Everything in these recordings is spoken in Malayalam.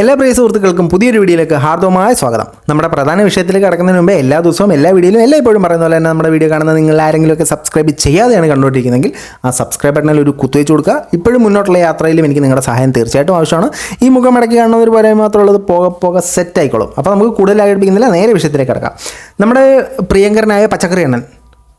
എല്ലാ പ്രിയ സുഹൃത്തുക്കൾക്കും പുതിയൊരു വീഡിയോയിലേക്ക് ഹാർദവമായ സ്വാഗതം. നമ്മുടെ പ്രധാന വിഷയത്തിലേക്ക് കടക്കുന്നതിന് മുമ്പേ എല്ലാ ദിവസവും എല്ലാ വീഡിയോയിലും എല്ലാ ഇപ്പോഴും പറയുന്ന പോലെ തന്നെ നമ്മുടെ വീഡിയോ കാണുന്ന നിങ്ങൾ ആരെങ്കിലുമൊക്കെ സബ്സ്ക്രൈബ് ചെയ്യാതെയാണ് കണ്ടുകൊണ്ടിരിക്കുന്നതെങ്കിൽ ആ സബ്സ്ക്രൈബ് ബട്ടണിൽ ഒരു കുത്തുവെച്ച് കൊടുക്കുക. ഇപ്പോഴും മുന്നോട്ടുള്ള യാത്രയിലും എനിക്ക് നിങ്ങളുടെ സഹായം തീർച്ചയായിട്ടും ആവശ്യമാണ്. ഈ മുഖം മടക്കി കാണുന്നവർ പറയാൻ മാത്രമുള്ളത് പോക പോക സെറ്റ് ആയിക്കോളും. അപ്പോൾ നമുക്ക് കൂടുതൽ ആഘടിപ്പിക്കുന്നില്ല നേരെ വിഷയത്തിലേക്ക് കിടക്കാം. നമ്മുടെ പ്രിയങ്കരനായ പച്ചക്കറി അണ്ണൻ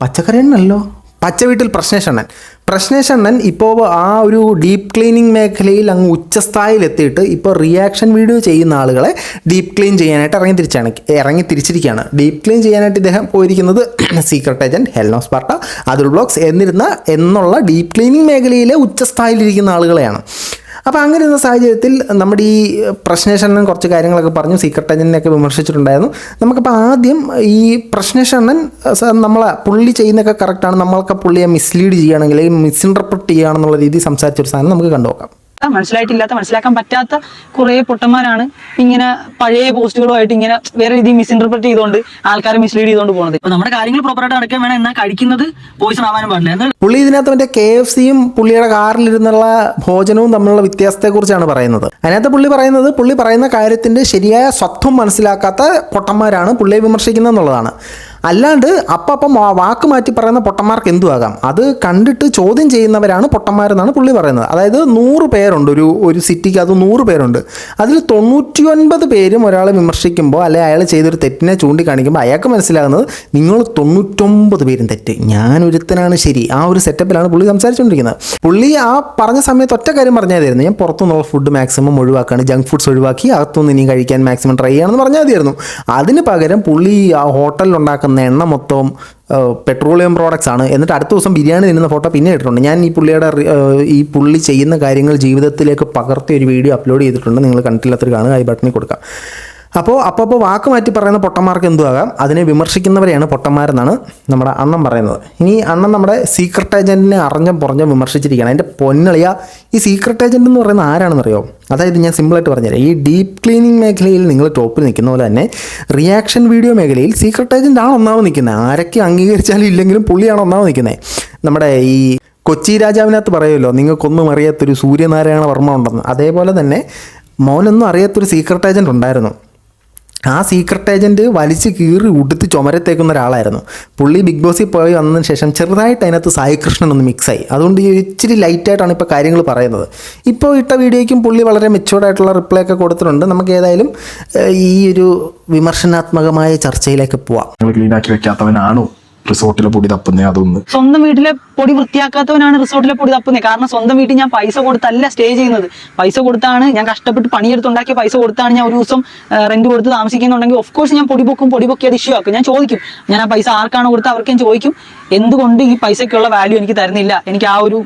പച്ചക്കറി അണ്ണല്ലോ പച്ച വീട്ടിൽ പ്രശ്നേഷണ്ണൻ. പ്രശ്നേഷണ്ണൻ ഇപ്പോൾ ആ ഒരു ഡീപ്പ് ക്ലീനിങ് മേഖലയിൽ അങ്ങ് ഉച്ചസ്ഥായിൽ എത്തിയിട്ട് ഇപ്പോൾ റിയാക്ഷൻ വീഡിയോ ചെയ്യുന്ന ആളുകളെ ഡീപ്പ് ക്ലീൻ ചെയ്യാനായിട്ട് ഇറങ്ങി തിരിച്ചാണ് ഇറങ്ങി തിരിച്ചിരിക്കുകയാണ്. ഡീപ്പ് ക്ലീൻ ചെയ്യാനായിട്ട് ഇദ്ദേഹം പോയിരിക്കുന്നത് സീക്രട്ട് ഏജന്റ് ഹെൽനോസ് പാർട്ട അതുൽ ബ്ലോക്സ് എന്നിരുന്ന എന്നുള്ള ഡീപ്പ് ക്ലീനിങ് മേഖലയിലെ ഉച്ചസ്ഥായിലിരിക്കുന്ന ആളുകളെയാണ്. അപ്പോൾ അങ്ങനെ ഇരുന്ന സാഹചര്യത്തിൽ നമ്മുടെ ഈ പ്രശ്നേഷണ്ണൻ കുറച്ച് കാര്യങ്ങളൊക്കെ പറഞ്ഞു സീക്രട്ട് ഏജന്റിനെയൊക്കെ വിമർശിച്ചിട്ടുണ്ടായിരുന്നു. നമുക്കപ്പോൾ ആദ്യം ഈ പ്രശ്നേഷണ്ണൻ നമ്മളെ പുള്ളി ചെയ്യുന്നതൊക്കെ കറക്റ്റാണ് നമ്മളൊക്കെ പുള്ളിയെ മിസ്ലീഡ് ചെയ്യുകയാണെങ്കിൽ മിസ്ഇന്റർപ്രറ്റ് ചെയ്യുകയാണെന്നുള്ള രീതിയിൽ സംസാരിച്ചൊരു സാധനം നമുക്ക് കണ്ടുനോക്കാം. മനസ്സിലായിട്ടില്ലാത്ത മനസ്സിലാക്കാൻ പറ്റാത്ത കുറെ പൊട്ടന്മാരാണ് ഇങ്ങനെ പഴയ പോസ്റ്റുകളുമായിട്ട് ഇങ്ങനെ വേറെ രീതിയിൽ മിസ്ഇന്റർപ്രറ്റ് ചെയ്തുകൊണ്ട് ആൾക്കാരെ മിസ്ലീഡ് ചെയ്തുകൊണ്ട് പോകുന്നത്. ഇപ്പൊ നമ്മുടെ കാര്യങ്ങൾ പ്രോപ്പറായിട്ട് നടക്കാൻ വേണം എന്നാൽ കഴിക്കുന്നത് പോയിസൺ ആവാനും പാടില്ല. പുള്ളി ഇതിനകത്ത് മറ്റേ കെ എഫ് സിയും പുള്ളിയുടെ കാറിലിരുന്നുള്ള ഭോജനവും തമ്മിലുള്ള വ്യത്യാസത്തെ കുറിച്ചാണ് പറയുന്നത്. അതിനകത്ത് പുള്ളി പറയുന്നത് പുള്ളി പറയുന്ന കാര്യത്തിന്റെ ശരിയായ സ്വത്വം മനസ്സിലാക്കാത്ത പൊട്ടന്മാരാണ് പുള്ളിയെ വിമർശിക്കുന്നത് എന്നുള്ളതാണ് അല്ലാണ്ട് അപ്പം വാക്ക് മാറ്റി പറയുന്ന പൊട്ടന്മാർക്ക് എന്തു ആകാം അത് കണ്ടിട്ട് ചോദ്യം ചെയ്യുന്നവരാണ് പൊട്ടന്മാരെന്നാണ് പുള്ളി പറയുന്നത്. അതായത് നൂറ് പേരുണ്ട് ഒരു ഒരു സിറ്റിക്ക് അത് നൂറ് പേരുണ്ട്. അതിൽ തൊണ്ണൂറ്റി ഒൻപത് പേരും ഒരാളെ വിമർശിക്കുമ്പോൾ അല്ലെങ്കിൽ അയാൾ ചെയ്തൊരു തെറ്റിനെ ചൂണ്ടിക്കാണിക്കുമ്പോൾ അയാൾക്ക് മനസ്സിലാകുന്നത് നിങ്ങൾ തൊണ്ണൂറ്റൊമ്പത് പേരും തെറ്റ്. ഞാൻ ഒരുത്തനാണ് ശരി. ആ ഒരു സെറ്റപ്പിലാണ് പുള്ളി സംസാരിച്ചുകൊണ്ടിരിക്കുന്നത് പുള്ളി ആ പറഞ്ഞ സമയത്ത് ഒറ്റ കാര്യം പറഞ്ഞായിരുന്നു ഞാൻ പുറത്തുനിന്നുള്ള ഫുഡ് മാക്സിമം ഒഴിവാക്കുകയാണ് ജങ്ക് ഫുഡ്സ് ഒഴിവാക്കി അകത്തുനിന്ന് ഇനി കഴിക്കാൻ മാക്സിമം ട്രൈ ചെയ്യണമെന്ന് പറഞ്ഞാൽ മതിയായിരുന്നു. അതിന് പകരം പുള്ളി ആ ഹോട്ടലിൽ ഉണ്ടാക്കുന്ന എണ്ണ മൊത്തം പെട്രോളിയം പ്രോഡക്ട്സ് ആണ്. എന്നിട്ട് അടുത്ത ദിവസം ബിരിയാണി തിന്നുന്ന ഫോട്ടോ പിന്നെ ഇട്ടിട്ടുണ്ട്. ഞാൻ ഈ പുള്ളിയുടെ ഈ പുള്ളി ചെയ്യുന്ന കാര്യങ്ങൾ ജീവിതത്തിലേക്ക് പകർത്തിയ ഒരു വീഡിയോ അപ്ലോഡ് ചെയ്തിട്ടുണ്ട്. നിങ്ങൾ കണ്ടിട്ടില്ലാത്തൊരു കാണുക. ഐ ബട്ടണിൽ കൊടുക്കാം. അപ്പോൾ അപ്പോൾ വാക്ക് മാറ്റി പറയുന്ന പൊട്ടന്മാർക്ക് എന്തു ആകാം അതിനെ വിമർശിക്കുന്നവരെയാണ് പൊട്ടന്മാരെന്നാണ് നമ്മുടെ അണ്ണൻ പറയുന്നത്. ഇനി അണ്ണൻ നമ്മുടെ സീക്രട്ട് ഏജന്റിനെ അറിഞ്ഞം പുറഞ്ഞം വിമർശിച്ചിരിക്കുകയാണ്. എന്റെ പൊന്നളിയ ഈ സീക്രട്ട് ഏജന്റ് എന്ന് പറയുന്നത് ആരാണെന്നറിയോ? അതായത് ഞാൻ സിമ്പിളായിട്ട് പറഞ്ഞുതരാം. ഈ ഡീപ്പ് ക്ലീനിങ് മേഖലയിൽ നിങ്ങൾ ടോപ്പിൽ നിൽക്കുന്ന പോലെ തന്നെ റിയാക്ഷൻ വീഡിയോ മേഖലയിൽ സീക്രട്ട് ഏജന്റ് ആണ് ഒന്നാമത് നിൽക്കുന്നത്. ആരൊക്കെ അംഗീകരിച്ചാലും ഇല്ലെങ്കിലും പുള്ളിയാണ് ഒന്നാമത് നിൽക്കുന്നത്. നമ്മുടെ ഈ കൊച്ചി രാജാവിനകത്ത് പറയുമല്ലോ നിങ്ങൾക്കൊന്നും അറിയാത്തൊരു സൂര്യനാരായണ വർമ്മ ഉണ്ടെന്ന്. അതേപോലെ തന്നെ മോനൊന്നും അറിയാത്തൊരു സീക്രട്ട് ഏജന്റ് ഉണ്ടായിരുന്നു. ആ സീക്രട്ട് ഏജന്റ് വലിച്ച് കീറി ഉടുത്ത് ചുമരത്തേക്കുന്ന ഒരാളായിരുന്നു. പുള്ളി ബിഗ് ബോസിൽ പോയി വന്നതിന് ശേഷം ചെറുതായിട്ട് അതിനകത്ത് സായി കൃഷ്ണൻ ഒന്ന് മിക്സായി അതുകൊണ്ട് ഈ ഇച്ചിരി ലൈറ്റായിട്ടാണ് ഇപ്പോൾ കാര്യങ്ങൾ പറയുന്നത്. ഇപ്പോൾ ഇട്ട വീഡിയോയ്ക്കും പുള്ളി വളരെ മെച്ചോർഡായിട്ടുള്ള റിപ്ലൈ ഒക്കെ കൊടുത്തിട്ടുണ്ട്. നമുക്ക് ഏതായാലും ഈ ഒരു വിമർശനാത്മകമായ ചർച്ചയിലേക്ക് പോവാം. ക്ലീൻ ആക്കി വെക്കാത്തവനാണോ? റിസോർട്ടിലെ പൊടി തപ്പുന്നേ അതൊന്ന്. സ്വന്തം വീട്ടിലെ പൊടി വൃത്തിയാക്കാത്തവനാണ് റിസോർട്ടിലെ പൊടി തപ്പുന്നത് കാരണം സ്വന്തം വീട്ടിൽ ഞാൻ പൈസ കൊടുത്തല്ല സ്റ്റേ ചെയ്യുന്നത്. പൈസ കൊടുത്താണ് ഞാൻ കഷ്ടപ്പെട്ട് പണിയെടുത്തുണ്ടാക്കിയ പൈസ കൊടുത്താണ് ഞാൻ ഒരു ദിവസം റെന്റ് കൊടുത്ത് താമസിക്കുന്നുണ്ടെങ്കിൽ ഓഫ് കോഴ്സ് ഞാൻ പൊടി പൊക്കും പൊടി പൊക്കി അത് ഇഷ്യൂ ആക്കും. ഞാൻ ചോദിക്കും ഞാൻ ആ പൈസ ആർക്കാണ് കൊടുത്ത്? അവർക്ക് ഞാൻ ചോദിക്കും എന്തുകൊണ്ട് ഈ പൈസയ്ക്കുള്ള വാല്യൂ എനിക്ക് തരുന്നില്ല? എനിക്ക് ആ ഒരു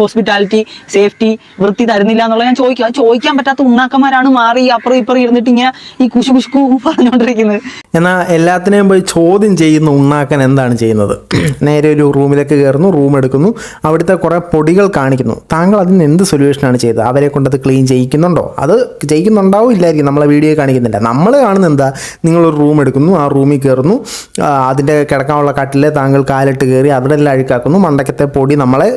ഹോസ്പിറ്റാലിറ്റി സേഫ്റ്റി വൃത്തി തരുന്നില്ല എന്നുള്ളത് ഞാൻ ചോദിക്കും. അത് ചോദിക്കാൻ പറ്റാത്ത ഉണ്ണാക്കന്മാരാണ് മാറി അപ്പുറം ഇപ്പുറം ഇരുന്നിട്ട് ഇങ്ങനെ ഈ കുശു കുശുക്കു പറഞ്ഞുകൊണ്ടിരിക്കുന്നത്. എന്നാൽ എല്ലാത്തിനെയും പോയി ചോദ്യം ചെയ്യുന്ന ഉണ്ണാക്കൻ എന്താണ് ചെയ്യുന്നത്. നേരെ ഒരു റൂമിലേക്ക് കയറുന്നു റൂം എടുക്കുന്നു. അവിടുത്തെ കുറേ പൊടികൾ കാണിക്കുന്നു. താങ്കൾ അതിന് എന്ത് സൊല്യൂഷനാണ് ചെയ്തത്? അവരെ കൊണ്ടത് ക്ലീൻ ചെയ്യിക്കുന്നുണ്ടോ? അത് ചെയ്യിക്കുന്നുണ്ടാവും ഇല്ലായിരിക്കും. നമ്മളെ വീഡിയോ കാണിക്കുന്നില്ല. നമ്മൾ കാണുന്ന എന്താ? നിങ്ങളൊരു റൂം എടുക്കുന്നു ആ റൂമിൽ കയറുന്നു. അതിന്റെ കിടക്കാനുള്ള കട്ടിലെ താങ്കൾ കാലിട്ട് കയറി അവിടെ എല്ലാം അഴുക്കാക്കുന്നു. മണ്ടക്കത്തെ പൊടി നമ്മളെ